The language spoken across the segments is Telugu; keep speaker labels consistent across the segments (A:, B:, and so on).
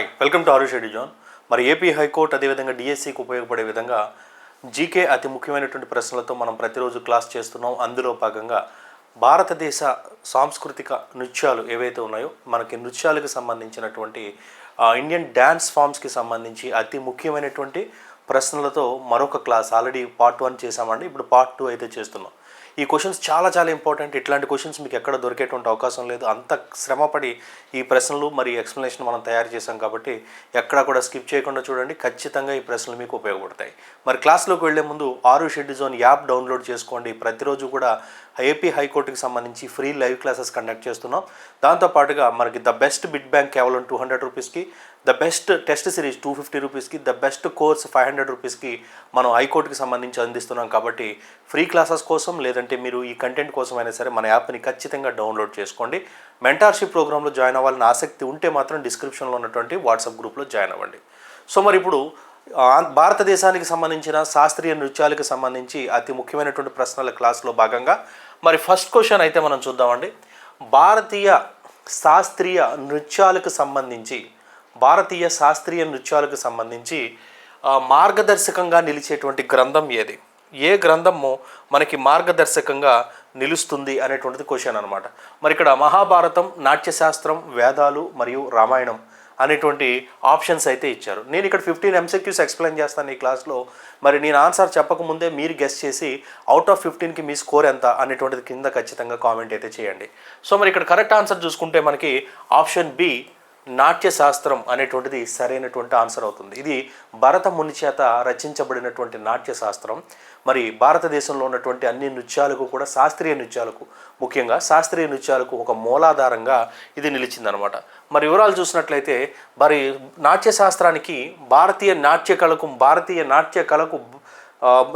A: హాయ్ వెల్కమ్ టు ఆరు జోన్ మరి ఏపీ హైకోర్టు అదేవిధంగా డిఎస్సికి ఉపయోగపడే విధంగా జీకే అతి ముఖ్యమైనటువంటి ప్రశ్నలతో మనం ప్రతిరోజు క్లాస్ చేస్తున్నాం. అందులో భాగంగా భారతదేశ సాంస్కృతిక నృత్యాలు ఏవైతే ఉన్నాయో మనకి నృత్యాలకు సంబంధించినటువంటి ఇండియన్ డ్యాన్స్ ఫామ్స్కి సంబంధించి అతి ముఖ్యమైనటువంటి ప్రశ్నలతో మరొక క్లాస్. ఆల్రెడీ పార్ట్ వన్ చేసామండి ఇప్పుడు పార్ట్ టూ అయితే చేస్తున్నాం. ఈ క్వశ్చన్స్ చాలా చాలా ఇంపార్టెంట్ ఇట్లాంటి క్వశ్చన్స్ మీకు ఎక్కడ దొరికేటువంటి అవకాశం లేదు. అంత శ్రమపడి ఈ ప్రశ్నలు మరి ఎక్స్ప్లెనేషన్ మనం తయారు చేసాం కాబట్టి ఎక్కడా కూడా స్కిప్ చేయకుండా చూడండి. ఖచ్చితంగా ఈ ప్రశ్నలు మీకు ఉపయోగపడతాయి. మరి క్లాస్లోకి వెళ్ళే ముందు ఆరు షెడ్ జోన్ యాప్ డౌన్లోడ్ చేసుకోండి. ప్రతిరోజు కూడా ఏపీ హైకోర్టుకి సంబంధించి ఫ్రీ లైవ్ క్లాసెస్ కండక్ట్ చేస్తున్నాం. దాంతోపాటుగా మనకి ద బెస్ట్ బిడ్ బ్యాంక్ కేవలం టూ హండ్రెడ్ రూపీస్కి the best test series two fifty రూపీస్కి the best course five hundred రూపీస్కి మనం హైకోర్టుకి సంబంధించి అందిస్తున్నాం కాబట్టి ఫ్రీ క్లాసెస్ కోసం లేదంటే మీరు ఈ కంటెంట్ కోసం అయినా సరే మన యాప్ని ఖచ్చితంగా డౌన్లోడ్ చేసుకోండి. మెంటార్షిప్ ప్రోగ్రాంలో జాయిన్ అవ్వాలని ఆసక్తి ఉంటే మాత్రం డిస్క్రిప్షన్లో ఉన్నటువంటి వాట్సాప్ గ్రూప్లో జాయిన్ అవ్వండి. సో మరి ఇప్పుడు భారతదేశానికి సంబంధించిన శాస్త్రీయ నృత్యాలకు సంబంధించి అతి ముఖ్యమైనటువంటి ప్రశ్నల క్లాస్లో భాగంగా మరి ఫస్ట్ క్వశ్చన్ అయితే మనం చూద్దామండి. భారతీయ శాస్త్రీయ నృత్యాలకు సంబంధించి భారతీయ శాస్త్రీయ నృత్యాలకు సంబంధించి మార్గదర్శకంగా నిలిచేటువంటి గ్రంథం ఏది? ఏ గ్రంథము మనకి మార్గదర్శకంగా నిలుస్తుంది అనేటువంటిది క్వశ్చన్ అనమాట మరి ఇక్కడ మహాభారతం నాట్యశాస్త్రం వేదాలు మరియు రామాయణం అనేటువంటి ఆప్షన్స్ అయితే ఇచ్చారు. నేను ఇక్కడ ఫిఫ్టీన్ ఎంసెక్యూస్ ఎక్స్ప్లెయిన్ చేస్తాను ఈ క్లాస్లో మరి నేను ఆన్సర్ చెప్పకముందే మీరు గెస్ట్ చేసి అవుట్ ఆఫ్ ఫిఫ్టీన్కి మీ స్కోర్ ఎంత అనేటువంటిది కింద ఖచ్చితంగా కామెంట్ అయితే చేయండి. సో మరి ఇక్కడ కరెక్ట్ ఆన్సర్ చూసుకుంటే మనకి ఆప్షన్ బి నాట్య శాస్త్రం అనేటువంటిది సరైనటువంటి ఆన్సర్ అవుతుంది. ఇది భరత ముని చేత రచించబడినటువంటి నాట్య శాస్త్రం మరి భారతదేశంలో ఉన్నటువంటి అన్ని నృత్యాలకు కూడా శాస్త్రీయ నృత్యాలకు ముఖ్యంగా శాస్త్రీయ నృత్యాలకు ఒక మూలాధారంగా ఇది నిలిచిందనమాట. మరి వివరాలు చూసినట్లయితే మరి నాట్య శాస్త్రానికి భారతీయ నాట్య కళకు భారతీయ నాట్య కళకు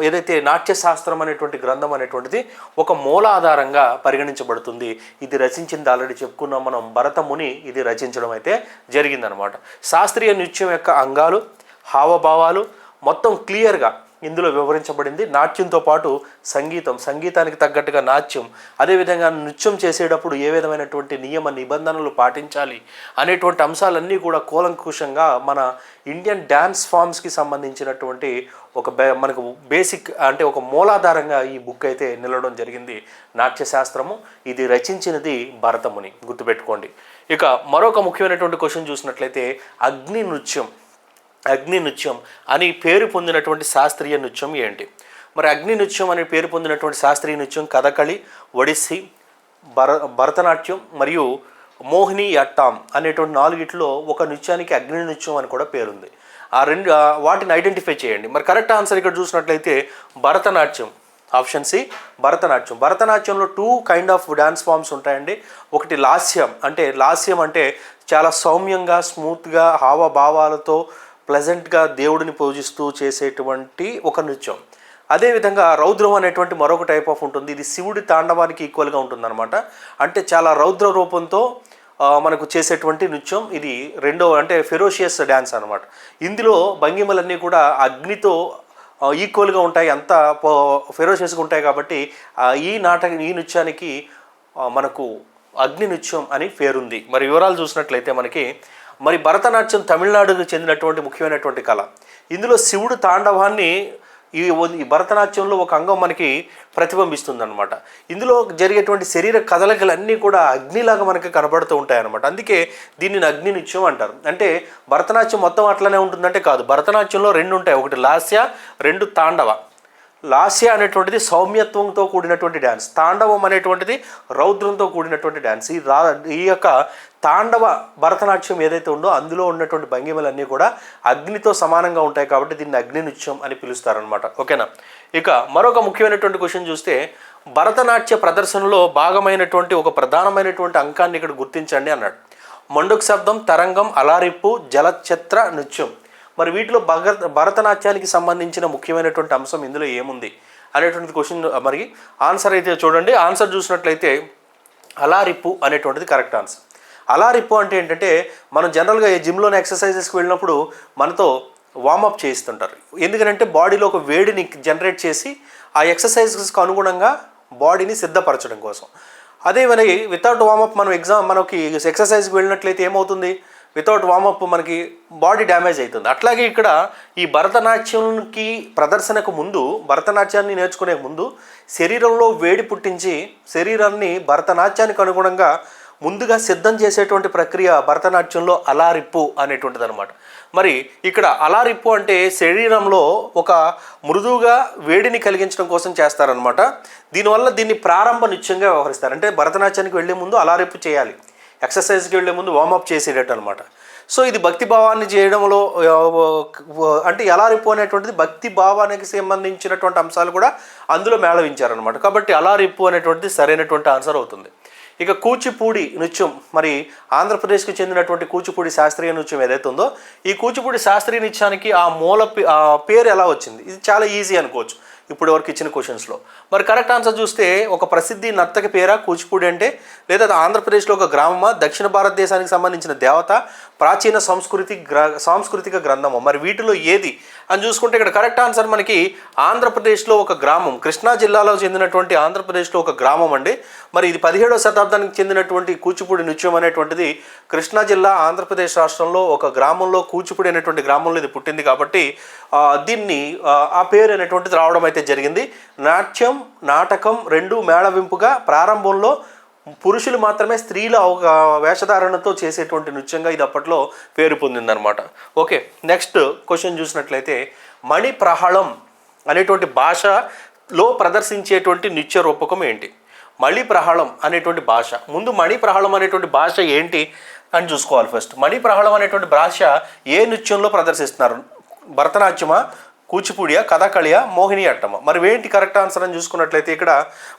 A: ఏదైతే నాట్యశాస్త్రం అనేటువంటి గ్రంథం అనేటువంటిది ఒక మూలాధారంగా పరిగణించబడుతుంది. ఇది రచించింది ఆల్రెడీ చెప్పుకున్నాం మనం భరతముని ఇది రచించడం అయితే జరిగిందనమాట. శాస్త్రీయ నృత్యం యొక్క అంగాలు హావభావాలు మొత్తం క్లియర్గా ఇందులో వివరించబడింది. నాట్యంతో పాటు సంగీతం సంగీతానికి తగ్గట్టుగా నాట్యం అదేవిధంగా నృత్యం చేసేటప్పుడు ఏ విధమైనటువంటి నియమ నిబంధనలు పాటించాలి అనేటువంటి అంశాలన్నీ కూడా కూలంకుషంగా మన ఇండియన్ డ్యాన్స్ ఫామ్స్కి సంబంధించినటువంటి ఒక బే మనకు బేసిక్ అంటే ఒక మూలాధారంగా ఈ బుక్ అయితే నిలవడం జరిగింది నాట్యశాస్త్రము. ఇది రచించినది భరతముని గుర్తుపెట్టుకోండి. ఇక మరొక ముఖ్యమైనటువంటి క్వశ్చన్ చూసినట్లయితే అగ్ని నృత్యం అగ్ని నృత్యం అని పేరు పొందినటువంటి శాస్త్రీయ నృత్యం ఏంటి? మరి అగ్ని నృత్యం అనే పేరు పొందినటువంటి శాస్త్రీయ నృత్యం కథకళి ఒడిస్సీ భర భరతనాట్యం మరియు మోహిని అట్టాం అనేటువంటి నాలుగిట్లో ఒక నృత్యానికి అగ్ని నృత్యం అని కూడా పేరుంది. ఆ రెండు వాటిని ఐడెంటిఫై చేయండి. మరి కరెక్ట్ ఆన్సర్ ఇక్కడ చూసినట్లయితే Bharatanatyam option C Bharatanatyam. భరతనాట్యంలో two kind of dance forms ఉంటాయండి. ఒకటి లాస్యం అంటే లాస్యం అంటే చాలా సౌమ్యంగా స్మూత్గా హావభావాలతో ప్లెజెంట్గా దేవుడిని పూజిస్తూ చేసేటువంటి ఒక నృత్యం. అదేవిధంగా రౌద్రం అనేటువంటి మరొక టైప్ ఆఫ్ ఉంటుంది. ఇది శివుడి తాండవానికి ఈక్వల్గా ఉంటుందన్నమాట. అంటే చాలా రౌద్ర రూపంతో మనకు చేసేటువంటి నృత్యం ఇది రెండో అంటే ఫెరోషియస్ డ్యాన్స్ అనమాట ఇందులో భంగిమలన్నీ కూడా అగ్నితో ఈక్వల్గా ఉంటాయి. అంత ఫెరోషియస్గా ఉంటాయి కాబట్టి ఈ నాటక ఈ నృత్యానికి మనకు అగ్ని నృత్యం అని పేరుంది. మరి వివరాలు చూసినట్లయితే మనకి మరి భరతనాట్యం తమిళనాడుకు చెందినటువంటి ముఖ్యమైనటువంటి కళ. ఇందులో శివుడు తాండవాన్ని ఈ ఈ భరతనాట్యంలో ఒక అంగం మనకి ప్రతిబింబిస్తుందనమాట ఇందులో జరిగేటువంటి శరీర కదలికలన్నీ కూడా అగ్నిలాగా మనకి కనబడుతూ ఉంటాయి అనమాట అందుకే దీనిని అగ్ని నృత్యం అంటారు. అంటే భరతనాట్యం మొత్తం అట్లనే ఉంటుందంటే కాదు. భరతనాట్యంలో రెండు ఉంటాయి. ఒకటి లాస్య రెండు తాండవ. లాస్య అనేటువంటిది సౌమ్యత్వంతో కూడినటువంటి డ్యాన్స్ తాండవం అనేటువంటిది రౌద్రంతో కూడినటువంటి డ్యాన్స్ ఈ రా ఈ యొక్క తాండవ భరతనాట్యం ఏదైతే ఉందో అందులో ఉన్నటువంటి భంగిమలన్నీ కూడా అగ్నితో సమానంగా ఉంటాయి కాబట్టి దీన్ని అగ్ని నృత్యం అని పిలుస్తారనమాట ఓకేనా? ఇక మరొక ముఖ్యమైనటువంటి క్వశ్చన్ చూస్తే భరతనాట్య ప్రదర్శనలో భాగమైనటువంటి ఒక ప్రధానమైనటువంటి అంకాన్ని ఇక్కడ గుర్తించండి అన్నాడు. మండుక్ శబ్దం తరంగం అలారిప్పు జలఛత్ర నృత్యం మరి వీటిలో భగ భరతనాట్యానికి సంబంధించిన ముఖ్యమైనటువంటి అంశం ఇందులో ఏముంది అనేటువంటి క్వశ్చన్ మరి ఆన్సర్ అయితే చూడండి. ఆన్సర్ చూసినట్లయితే అలారిప్పు అనేటువంటిది కరెక్ట్ ఆన్సర్ అలారిప్పు అంటే ఏంటంటే మనం జనరల్గా ఈ జిమ్లోని ఎక్సర్సైజెస్కి వెళ్ళినప్పుడు మనతో వార్మప్ చేయిస్తుంటారు. ఎందుకంటే బాడీలో ఒక వేడిని జనరేట్ చేసి ఆ ఎక్సర్సైజెస్కి అనుగుణంగా బాడీని సిద్ధపరచడం కోసం. అదే మరి వితౌట్ వార్మప్ మనం ఎగ్జామ్ మనకి ఎక్సర్సైజ్కి వెళ్ళినట్లయితే ఏమవుతుంది? వితౌట్ వామప్ మనకి బాడీ డ్యామేజ్ అవుతుంది అట్లాగే ఇక్కడ ఈ భరతనాట్యంకి ప్రదర్శనకు ముందు భరతనాట్యాన్ని నేర్చుకునే ముందు శరీరంలో వేడి పుట్టించి శరీరాన్ని భరతనాట్యానికి అనుగుణంగా ముందుగా సిద్ధం చేసేటువంటి ప్రక్రియ భరతనాట్యంలో అలారిప్పు అనేటువంటిది అనమాట మరి ఇక్కడ అలారిప్పు అంటే శరీరంలో ఒక మృదువుగా వేడిని కలిగించడం కోసం చేస్తారనమాట దీనివల్ల దీన్ని ప్రారంభ నృత్యంగా వ్యవహరిస్తారు. అంటే భరతనాట్యానికి వెళ్ళే ముందు అలారిప్పు చేయాలి. ఎక్సర్సైజ్కి వెళ్ళే ముందు వార్మప్ చేసేటట్టు అనమాట సో ఇది భక్తి భావాన్ని చేయడంలో అంటే అలారిప్పు అనేటువంటిది భక్తి భావానికి సంబంధించినటువంటి అంశాలు కూడా అందులో మేళవించారనమాట కాబట్టి అలారిప్పు అనేటువంటిది సరైనటువంటి ఆన్సర్ అవుతుంది. ఇక కూచిపూడి నృత్యం మరి ఆంధ్రప్రదేశ్కి చెందినటువంటి కూచిపూడి శాస్త్రీయ నృత్యం ఏదైతే ఉందో ఈ కూచిపూడి శాస్త్రీయ నృత్యానికి ఆ మూల పే- ఆ పేరు ఎలా వచ్చింది? ఇది చాలా ఈజీ అనుకోవచ్చు. ఇప్పుడు వరకు ఇచ్చిన క్వశ్చన్స్లో. మరి కరెక్ట్ ఆన్సర్ చూస్తే ఒక ప్రసిద్ధి నర్తక పేరా కూచిపూడి అంటే లేదా ఆంధ్రప్రదేశ్లో ఒక గ్రామమా దక్షిణ భారతదేశానికి సంబంధించిన దేవత ప్రాచీన సంస్కృతి గ్ర సాంస్కృతిక గ్రంథము? మరి వీటిలో ఏది? అని చూసుకుంటే ఇక్కడ కరెక్ట్ ఆన్సర్ మనకి ఆంధ్రప్రదేశ్లో ఒక గ్రామం కృష్ణా జిల్లాలో చెందినటువంటి ఆంధ్రప్రదేశ్లో ఒక గ్రామం అండి. మరి ఇది పదిహేడవ శతాబ్దానికి చెందినటువంటి కూచిపూడి నృత్యం అనేటువంటిది కృష్ణా జిల్లా ఆంధ్రప్రదేశ్ రాష్ట్రంలో ఒక గ్రామంలో కూచిపూడి అనేటువంటి గ్రామంలో ఇది పుట్టింది కాబట్టి దీన్ని ఆ, ఆ పేరు అనేటువంటిది రావడం అయితే జరిగింది. నాట్యం నాటకం రెండు మేళవింపుగా ప్రారంభంలో పురుషులు మాత్రమే స్త్రీల ఒక వేషధారణతో చేసేటువంటి నృత్యంగా ఇది అప్పట్లో పేరు పొందిందనమాట ఓకే నెక్స్ట్ క్వశ్చన్ చూసినట్లయితే మణి ప్రహళం అనేటువంటి భాషలో ప్రదర్శించేటువంటి నృత్య రూపకం ఏంటి? మణి ప్రహళం అనేటువంటి భాష. ముందు మణి ప్రహళం అనేటువంటి భాష ఏంటి అని చూసుకోవాలి ఫస్ట్. మణి ప్రహళం అనేటువంటి భాష ఏ నృత్యంలో ప్రదర్శిస్తున్నారు? భరతనాట్యమా కూచిపూడియా కథకళియా మోహిని అట్టమ మరి ఏంటి కరెక్ట్ ఆన్సర్ అని చూసుకున్నట్లయితే ఇక్కడ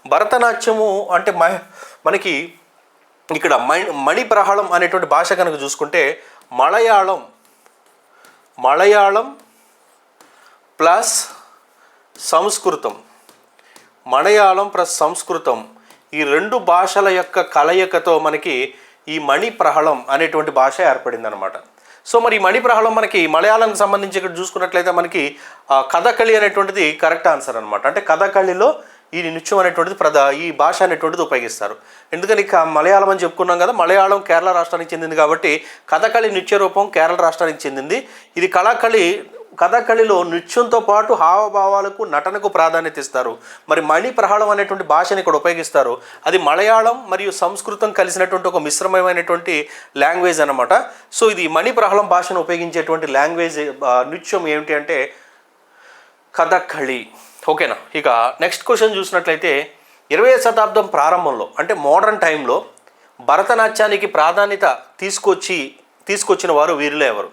A: భరతనాట్యము అంటే మ మనకి ఇక్కడ మణి మణిప్రహళం అనేటువంటి భాష కనుక చూసుకుంటే మలయాళం మలయాళం ప్లస్ సంస్కృతం మలయాళం ప్లస్ సంస్కృతం ఈ రెండు భాషల యొక్క కలయికతో మనకి ఈ మణిప్రహళం అనేటువంటి భాష ఏర్పడింది అనమాట సో మరి ఈ మణిప్రహళం మనకి మలయాళంకి సంబంధించి ఇక్కడ చూసుకున్నట్లయితే మనకి కథకళి అనేటువంటిది కరెక్ట్ ఆన్సర్ అనమాట అంటే కథకళిలో ఈ నృత్యం అనేటువంటిది ప్రధా ఈ భాష అనేటువంటిది ఉపయోగిస్తారు. ఎందుకని ఇక మలయాళం అని చెప్పుకున్నాం కదా మలయాళం కేరళ రాష్ట్రానికి చెందింది కాబట్టి కథకళి నృత్య రూపం కేరళ రాష్ట్రానికి చెందింది. ఇది కళాకళి కథకళిలో నృత్యంతో పాటు హావభావాలకు నటనకు ప్రాధాన్యత ఇస్తారు. మరి మణి ప్రహళం అనేటువంటి భాషని ఇక్కడ ఉపయోగిస్తారు. అది మలయాళం మరియు సంస్కృతం కలిసినటువంటి ఒక మిశ్రమమైనటువంటి లాంగ్వేజ్ అనమాట సో ఇది మణి ప్రహళం భాషను ఉపయోగించేటువంటి లాంగ్వేజ్ నృత్యం ఏమిటి అంటే కథకళి. ఓకేనా? ఇక నెక్స్ట్ క్వశ్చన్ చూసినట్లయితే ఇరవై శతాబ్దం ప్రారంభంలో అంటే మోడర్న్ టైంలో భరతనాట్యానికి ప్రాధాన్యత తీసుకొచ్చి తీసుకొచ్చిన వారు వీరిలో ఎవరు?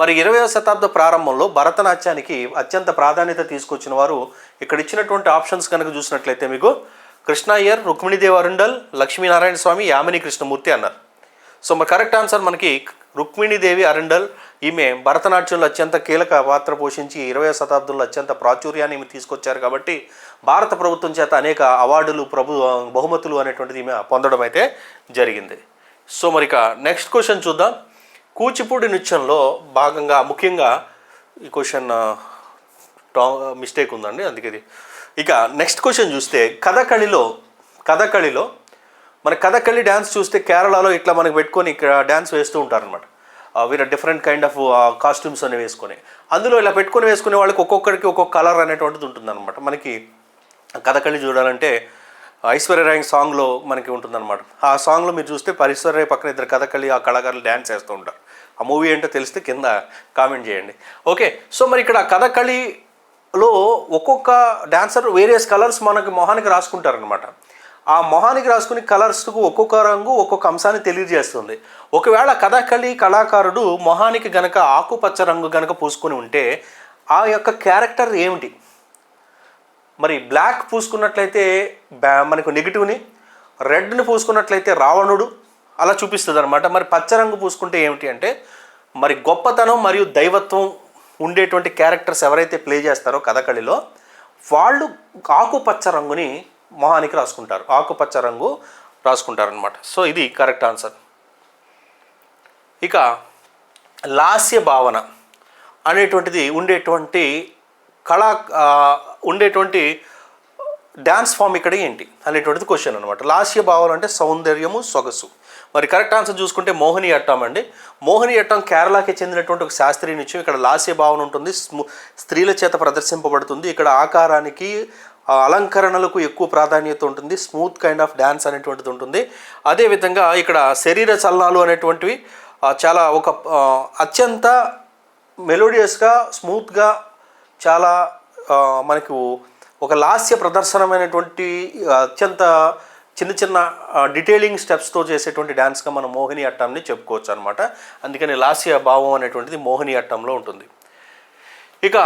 A: మరి ఇరవయో శతాబ్ద ప్రారంభంలో భరతనాట్యానికి అత్యంత ప్రాధాన్యత తీసుకొచ్చిన వారు ఇక్కడ ఇచ్చినటువంటి ఆప్షన్స్ కనుక చూసినట్లయితే మీకు కృష్ణయ్యర్ రుక్మిణీదేవి అరుండల్ లక్ష్మీనారాయణ స్వామి యామిని కృష్ణమూర్తి అన్నారు. సో మరి కరెక్ట్ ఆన్సర్ మనకి రుక్మిణీదేవి అరుండల్ ఈమె భరతనాట్యంలో అత్యంత కీలక పాత్ర పోషించి ఇరవై శతాబ్దంలో అత్యంత ప్రాచుర్యాన్ని ఈమె తీసుకొచ్చారు కాబట్టి భారత ప్రభుత్వం చేత అనేక అవార్డులు ప్రభు బహుమతులు అనేటువంటిది ఈమె పొందడం అయితే జరిగింది. సో మరి ఇక నెక్స్ట్ క్వశ్చన్ చూద్దాం. కూచిపూడి నృత్యంలో భాగంగా ముఖ్యంగా ఈ క్వశ్చన్ మిస్టేక్ ఉందండి అందుకే ఇక నెక్స్ట్ క్వశ్చన్ చూస్తే కథకళిలో కథకళిలో మన కథకళి డ్యాన్స్ చూస్తే కేరళలో ఇట్లా మనకి పెట్టుకొని ఇక్కడ డ్యాన్స్ వేస్తూ ఉంటారనమాట వీరు డిఫరెంట్ కైండ్ ఆఫ్ కాస్ట్యూమ్స్ అనేవి వేసుకొని. అందులో ఇలా పెట్టుకొని వేసుకునే వాళ్ళకి ఒక్కొక్కరికి ఒక్కొక్క కలర్ అనేటువంటిది ఉంటుందన్నమాట. మనకి కథకళి చూడాలంటే ఐశ్వర్య రాయ్ సాంగ్లో మనకి ఉంటుందన్నమాట. ఆ సాంగ్లో మీరు చూస్తే పరిశ్వర్య పక్కన ఇద్దరు కథకళి ఆ కళాకారులు డ్యాన్స్ వేస్తూ ఉంటారు. ఆ మూవీ ఏంటో తెలిస్తే కింద కామెంట్ చేయండి. ఓకే సో మరి ఇక్కడ కథకళిలో ఒక్కొక్క డాన్సర్ వేరియస్ కలర్స్ మనకి మొహానికి రాసుకుంటారనమాట ఆ మొహానికి రాసుకుని కలర్స్కు ఒక్కొక్క రంగు ఒక్కొక్క అంశాన్ని తెలియజేస్తుంది. ఒకవేళ కథకళి కళాకారుడు మొహానికి గనక ఆకుపచ్చ రంగు గనక పూసుకొని ఉంటే ఆ యొక్క క్యారెక్టర్ ఏమిటి? మరి బ్లాక్ పూసుకున్నట్లయితే బ్యా మనకు నెగిటివ్ని రెడ్ని పూసుకున్నట్లయితే రావణుడు అలా చూపిస్తుంది అనమాట మరి పచ్చ రంగు పూసుకుంటే ఏమిటి అంటే మరి గొప్పతనం మరియు దైవత్వం ఉండేటువంటి క్యారెక్టర్స్ ఎవరైతే ప్లే చేస్తారో కథకళిలో వాళ్ళు ఆకుపచ్చ రంగుని మొహానికి రాసుకుంటారు. ఆకుపచ్చ రంగు రాసుకుంటారనమాట సో ఇది కరెక్ట్ ఆన్సర్. ఇక లాస్య భావన అనేటువంటిది ఉండేటువంటి కళా ఉండేటువంటి డ్యాన్స్ ఫామ్ ఇక్కడ ఏంటి అనేటువంటిది క్వశ్చన్ అనమాట లాస్య భావన అంటే సౌందర్యము సొగసు. మరి కరెక్ట్ ఆన్సర్ చూసుకుంటే మోహిని అట్టం అండి. మోహిని అట్టం కేరళకి చెందినటువంటి ఒక శాస్త్రీయ నృత్యం ఇక్కడ లాస్య భావన ఉంటుంది. స్త్రీల చేత ప్రదర్శింపబడుతుంది. ఇక్కడ ఆకారానికి అలంకరణలకు ఎక్కువ ప్రాధాన్యత ఉంటుంది. స్మూత్ కైండ్ ఆఫ్ డ్యాన్స్ అనేటువంటిది ఉంటుంది. అదేవిధంగా ఇక్కడ శరీర చలనాలు అనేటువంటివి చాలా ఒక అత్యంత మెలోడియస్గా స్మూత్గా చాలా మనకు ఒక లాస్య ప్రదర్శనమైనటువంటి అత్యంత చిన్న చిన్న డీటెయిలింగ్ స్టెప్స్తో చేసేటువంటి డ్యాన్స్గా మనం మోహిని అట్టంని చెప్పుకోవచ్చు అనమాట అందుకని లాస్య భావం అనేటువంటిది మోహిని అట్టంలో ఉంటుంది. ఇక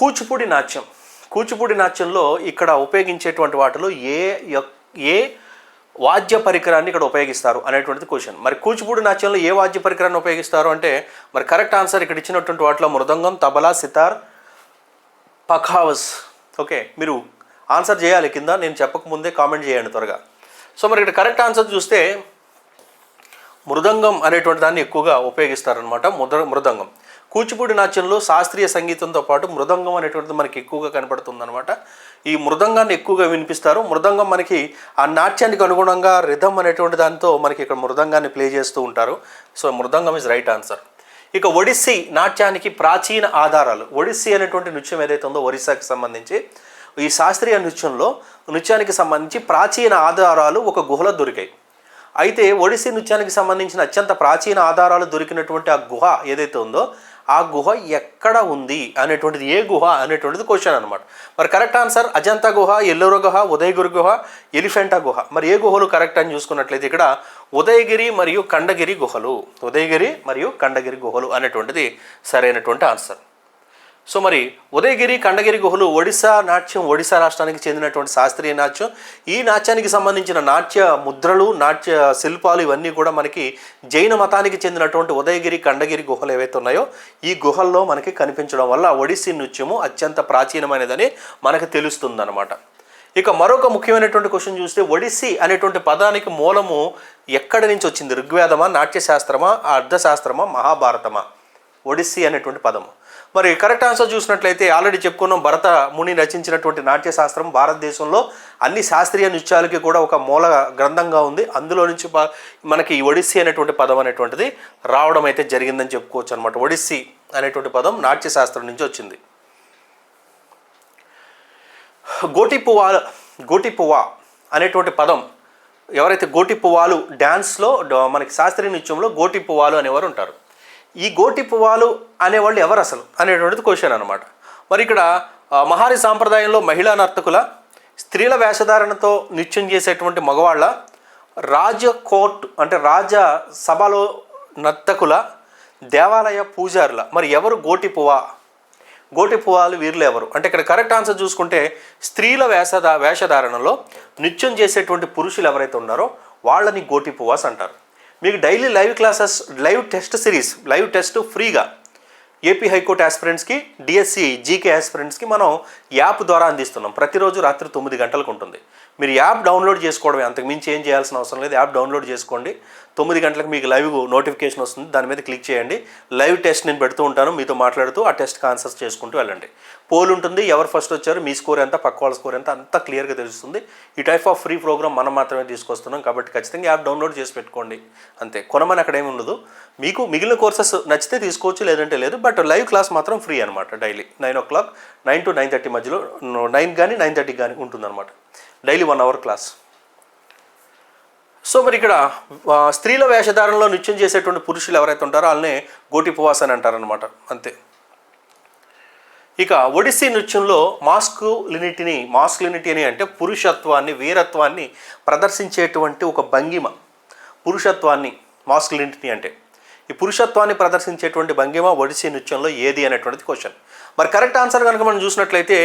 A: కూచిపూడి నాట్యం. కూచిపూడి నాట్యంలో ఇక్కడ ఉపయోగించేటువంటి వాటిలో ఏ ఏ వాద్య పరికరాన్ని ఇక్కడ ఉపయోగిస్తారు అనేటువంటిది క్వశ్చన్ మరి కూచిపూడి నాట్యంలో ఏ వాద్య పరికరాన్ని ఉపయోగిస్తారు అంటే మరి కరెక్ట్ ఆన్సర్ ఇక్కడ ఇచ్చినటువంటి వాటిలో మృదంగం తబలా సితార్ పఖావస్. ఓకే మీరు ఆన్సర్ చేయాలి కింద నేను చెప్పకముందే కామెంట్ చేయండి త్వరగా. సో మరి ఇక్కడ కరెక్ట్ ఆన్సర్ చూస్తే మృదంగం అనేటువంటి దాన్ని ఎక్కువగా ఉపయోగిస్తారనమాట ముద్ర మృదంగం. కూచిపూడి నాట్యంలో శాస్త్రీయ సంగీతంతో పాటు మృదంగం అనేటువంటిది మనకి ఎక్కువగా కనపడుతుందనమాట ఈ మృదంగాన్ని ఎక్కువగా వినిపిస్తారు. మృదంగం మనకి ఆ నాట్యానికి అనుగుణంగా రిధం అనేటువంటి దాంతో మనకి ఇక్కడ మృదంగాన్ని ప్లే చేస్తూ ఉంటారు. So mridangam is right answer ఇక ఒడిస్సీ నాట్యానికి ప్రాచీన ఆధారాలు. ఒడిస్సీ అనేటువంటి నృత్యం ఏదైతే ఉందో ఒరిస్సాకి సంబంధించి ఈ శాస్త్రీయ నృత్యంలో నృత్యానికి సంబంధించి ప్రాచీన ఆధారాలు ఒక గుహలో దొరికాయి. అయితే ఒడిస్సీ నృత్యానికి సంబంధించిన అత్యంత ప్రాచీన ఆధారాలు దొరికినటువంటి ఆ గుహ ఏదైతే ఉందో ఆ గుహ ఎక్కడ ఉంది అనేటువంటిది ఏ గుహ అనేటువంటిది క్వశ్చన్ అనమాట మరి కరెక్ట్ ఆన్సర్ అజంతా గుహ ఎల్లోర గుహ ఉదయగిరి గుహ ఎలిఫెంటా గుహ. మరి ఏ గుహలు కరెక్ట్ అని చూసుకున్నట్లయితే ఇక్కడ ఉదయగిరి మరియు ఖండగిరి గుహలు. ఉదయగిరి మరియు ఖండగిరి గుహలు అనేటువంటిది సరైనటువంటి ఆన్సర్ సో మరి ఉదయగిరి కండగిరి గుహలు ఒడిశా నాట్యం ఒడిశా రాష్ట్రానికి చెందినటువంటి శాస్త్రీయ నాట్యం. ఈ నాట్యానికి సంబంధించిన నాట్య ముద్రలు నాట్య శిల్పాలు ఇవన్నీ కూడా మనకి జైన మతానికి చెందినటువంటి ఉదయగిరి కండగిరి గుహలు ఏవైతే ఉన్నాయో ఈ గుహల్లో మనకి కనిపించడం వల్ల ఒడిస్సీ నృత్యము అత్యంత ప్రాచీనమైనదని మనకు తెలుస్తుందన్నమాట. ఇక మరొక ముఖ్యమైనటువంటి క్వశ్చన్ చూస్తే ఒడిస్సీ అనేటువంటి పదానికి మూలము ఎక్కడి నుంచి వచ్చింది? ఋగ్వేదమా నాట్యశాస్త్రమా అర్థశాస్త్రమా మహాభారతమా? ఒడిస్సీ అనేటువంటి పదము. మరి కరెక్ట్ ఆన్సర్ చూసినట్లయితే ఆల్రెడీ చెప్పుకున్నాం భరత ముని రచించినటువంటి నాట్యశాస్త్రం భారతదేశంలో అన్ని శాస్త్రీయ నృత్యాలకి కూడా ఒక మూల గ్రంథంగా ఉంది. అందులో నుంచి మనకి ఈ ఒడిస్సీ అనేటువంటి పదం అనేటువంటిది రావడం అయితే జరిగిందని చెప్పుకోవచ్చు అనమాట ఒడిస్సీ అనేటువంటి పదం నాట్యశాస్త్రం నుంచి వచ్చింది. గోటిపువా గోటిపువా అనేటువంటి పదం ఎవరైతే గోటిపువాలు డ్యాన్స్లో మనకి శాస్త్రీయ నృత్యంలో గోటిపువాలు అనేవారు ఉంటారు. ఈ గోటి పువ్వాలు అనేవాళ్ళు ఎవరు అసలు అనేటువంటిది క్వశ్చన్ అనమాట మరి ఇక్కడ మహారి సాంప్రదాయంలో మహిళా నర్తకుల స్త్రీల వేషధారణతో నృత్యం చేసేటువంటి మగవాళ్ళ రాజ కోర్ట్ అంటే రాజ సభలో నర్తకుల దేవాలయ పూజారుల మరి ఎవరు గోటి పువ్వా గోటి పువ్వాలు వీరులు ఎవరు? అంటే ఇక్కడ కరెక్ట్ ఆన్సర్ చూసుకుంటే స్త్రీల వేషధా వేషధారణలో నృత్యం చేసేటువంటి పురుషులు ఎవరైతే ఉన్నారో వాళ్ళని గోటి పువ్వాస్ అంటారు. మీకు daily live classes live test series live test ఫ్రీగా ఏపీ హైకోర్టు ఆస్పిరెంట్స్కి డిఎస్సి జీకే ఆస్పిరెంట్స్కి మనం యాప్ ద్వారా అందిస్తున్నాం. ప్రతిరోజు రాత్రి తొమ్మిది గంటలకు ఉంటుంది. మీరు యాప్ డౌన్లోడ్ చేసుకోవడమే అంతకు మించి ఏం చేయాల్సిన అవసరం లేదు. యాప్ డౌన్లోడ్ చేసుకోండి. తొమ్మిది గంటలకు మీకు లైవ్ నోటిఫికేషన్ వస్తుంది. దాని మీద క్లిక్ చేయండి. లైవ్ టెస్ట్ నేను పెడుతూ ఉంటాను. మీతో మాట్లాడుతూ ఆ టెస్ట్ ఆన్సర్స్ చేసుకుంటూ వెళ్ళండి. పోల్ ఉంటుంది. ఎవరు ఫస్ట్ వచ్చారు? మీ స్కోర్ ఎంత? పక్క వాళ్ళ స్కోర్ ఎంత? అంతా క్లియర్గా తెలుస్తుంది. ఈ టైప్ ఆఫ్ ఫ్రీ ప్రోగ్రామ్ మనం మాత్రమే తీసుకొస్తున్నాం. కాబట్టి ఖచ్చితంగా యాప్ డౌన్లోడ్ చేసి పెట్టుకోండి. అంతే. కొనమని అక్కడ ఏమి ఉండదు. మీకు మిగిలిన కోర్సెస్ నచ్చితే తీసుకోవచ్చు లేదంటే లేదు. బట్ లైవ్ క్లాస్ మాత్రం ఫ్రీ అనమాట daily. Nine o'clock nine to nine thirty మధ్యలో నైన్ కానీ నైన్ థర్టీ కానీ ఉంటుందన్నమాట. Daily one hour class. So మరి ఇక్కడ స్త్రీల వేషధారణలో నృత్యం చేసేటువంటి పురుషులు ఎవరైతే ఉంటారో వాళ్ళనే గోటి పువాస్ అని అంటారనమాట అంతే. ఇక ఒడిస్సీ నృత్యంలో మాస్కులినిటీని మాస్కులినిటీ అని అంటే పురుషత్వాన్ని వీరత్వాన్ని ప్రదర్శించేటువంటి ఒక భంగిమ. పురుషత్వాన్ని మాస్కులినిటీ అంటే. ఈ పురుషత్వాన్ని ప్రదర్శించేటువంటి భంగిమ ఒడిస్సీ నృత్యంలో ఏది అనేటువంటిది క్వశ్చన్ మరి కరెక్ట్ ఆన్సర్ కనుక మనం చూసినట్లయితే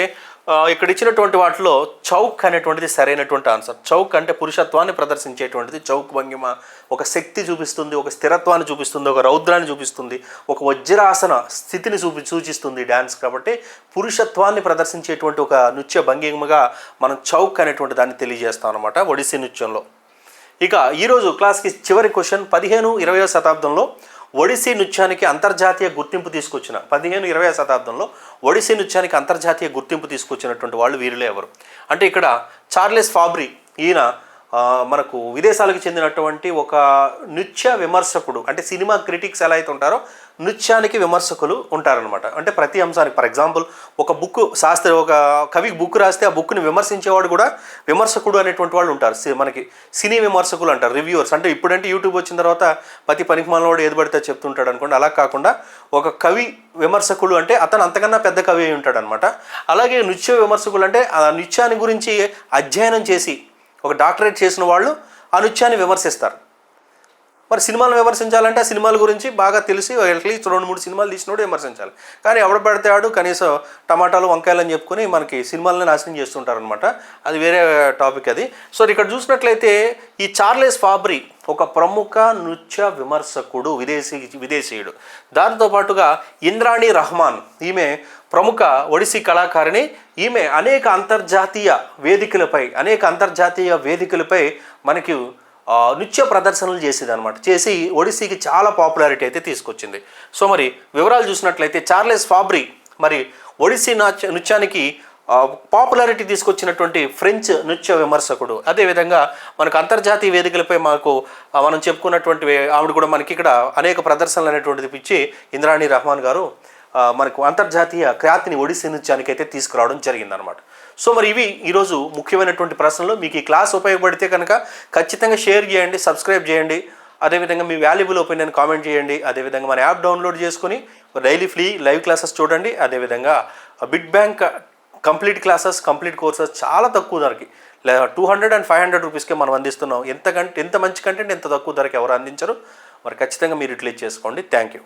A: ఇక్కడ ఇచ్చినటువంటి వాటిలో చౌక్ అనేటువంటిది సరైనటువంటి ఆన్సర్. చౌక్ అంటే పురుషత్వాన్ని ప్రదర్శించేటువంటిది. చౌక్ భంగిమ ఒక శక్తి చూపిస్తుంది ఒక స్థిరత్వాన్ని చూపిస్తుంది ఒక రౌద్రాన్ని చూపిస్తుంది ఒక వజ్రాసన స్థితిని చూపి సూచిస్తుంది డ్యాన్స్ కాబట్టి పురుషత్వాన్ని ప్రదర్శించేటువంటి ఒక నృత్య భంగిమగా మనం చౌక్ అనేటువంటి దాన్ని తెలియజేస్తాం అనమాట ఒడిస్సీ నృత్యంలో. ఇక ఈరోజు క్లాస్కి చివరి క్వశ్చన్ పదిహేను ఇరవయో శతాబ్దంలో ఒడిస్సీ నృత్యానికి అంతర్జాతీయ గుర్తింపు తీసుకొచ్చిన పదిహేను ఇరవై శతాబ్దంలో ఒడిస్సీ నృత్యానికి అంతర్జాతీయ గుర్తింపు తీసుకొచ్చినటువంటి వాళ్ళు వీరులే ఎవరు? అంటే ఇక్కడ చార్లెస్ ఫాబ్రి ఈయన మనకు విదేశాలకు చెందినటువంటి ఒక నృత్య విమర్శకుడు అంటే సినిమా క్రిటిక్స్ ఎలా అయితే ఉంటారో నృత్యానికి విమర్శకులు ఉంటారనమాట అంటే ప్రతి అంశానికి ఫర్ ఎగ్జాంపుల్ ఒక బుక్ శాస్త్ర ఒక కవి బుక్ రాస్తే ఆ బుక్ని విమర్శించేవాడు కూడా విమర్శకుడు అనేటువంటి వాళ్ళు ఉంటారు. సి- మనకి సినీ విమర్శకులు అంటారు రివ్యూవర్స్. అంటే ఇప్పుడంటే యూట్యూబ్ వచ్చిన తర్వాత ప్రతి పనికి మనవాడు ఏది పడితే చెప్తుంటాడు అనుకోండి. అలా కాకుండా ఒక కవి విమర్శకుడు అంటే అతను అంతకన్నా పెద్ద కవి అయి ఉంటాడు అనమాట అలాగే నృత్య విమర్శకులు అంటే ఆ నృత్యాన్ని గురించి అధ్యయనం చేసి ఒక డాక్టరేట్ చేసిన వాళ్ళు ఆ నృత్యాన్ని విమర్శిస్తారు. మరి సినిమాలు విమర్శించాలంటే ఆ సినిమాల గురించి బాగా తెలిసి అట్లీస్ట్ రెండు మూడు సినిమాలు తీసినోడు విమర్శించాలి. కానీ ఎవడ పెడితే ఆడు కనీసం టమాటాలు వంకాయలు అని చెప్పుకొని మనకి సినిమాలని నాశనం చేస్తుంటారనమాట అది వేరే టాపిక్ అది. సో ఇక్కడ చూసినట్లయితే ఈ చార్లెస్ ఫాబ్రీ ఒక ప్రముఖ నృత్య విమర్శకుడు విదేశీ విదేశీయుడు. దాంతోపాటుగా ఇంద్రాణి రహమాన్ ఈమె ప్రముఖ ఒడిశీ కళాకారిణి. ఈమె అనేక అంతర్జాతీయ వేదికలపై అనేక అంతర్జాతీయ వేదికలపై మనకి నృత్య ప్రదర్శనలు చేసేది అనమాట చేసి ఒడిస్సీకి చాలా పాపులారిటీ అయితే తీసుకొచ్చింది. సో మరి వివరాలు చూసినట్లయితే చార్లెస్ ఫాబ్రీ మరి ఒడిస్సీ నాట్య నృత్యానికి పాపులారిటీ తీసుకొచ్చినటువంటి ఫ్రెంచ్ నృత్య విమర్శకుడు. అదేవిధంగా మనకు అంతర్జాతీయ వేదికలపై మాకు మనం చెప్పుకున్నటువంటి ఆవిడ కూడా మనకి ఇక్కడ అనేక ప్రదర్శనలు అనేటువంటిది ఇచ్చి ఇంద్రాణి రహమాన్ గారు మనకు అంతర్జాతీయ ఖ్యాతిని ఒడిస్సీ నృత్యానికి అయితే తీసుకురావడం జరిగిందనమాట సో మరి ఇవి ఈరోజు ముఖ్యమైనటువంటి ప్రశ్నలు. మీకు ఈ క్లాస్ ఉపయోగపడితే కనుక ఖచ్చితంగా షేర్ చేయండి సబ్స్క్రైబ్ చేయండి. అదేవిధంగా మీ వాల్యుబుల్ ఒపీనియన్ కామెంట్ చేయండి. అదేవిధంగా మన యాప్ డౌన్లోడ్ చేసుకుని డైలీ ఫ్రీ లైవ్ క్లాసెస్ చూడండి. అదేవిధంగా bid bank complete classes complete courses చాలా తక్కువ ధరకి. Two hundred and five hundred రూపీస్కే మనం అందిస్తున్నాం. ఎంత కంటే ఎంత మంచి కంటెంట్ ఎంత తక్కువ ధరకి ఎవరు అందించరు? మరి ఖచ్చితంగా మీరు ఇట్లా చేసుకోండి. Thank you.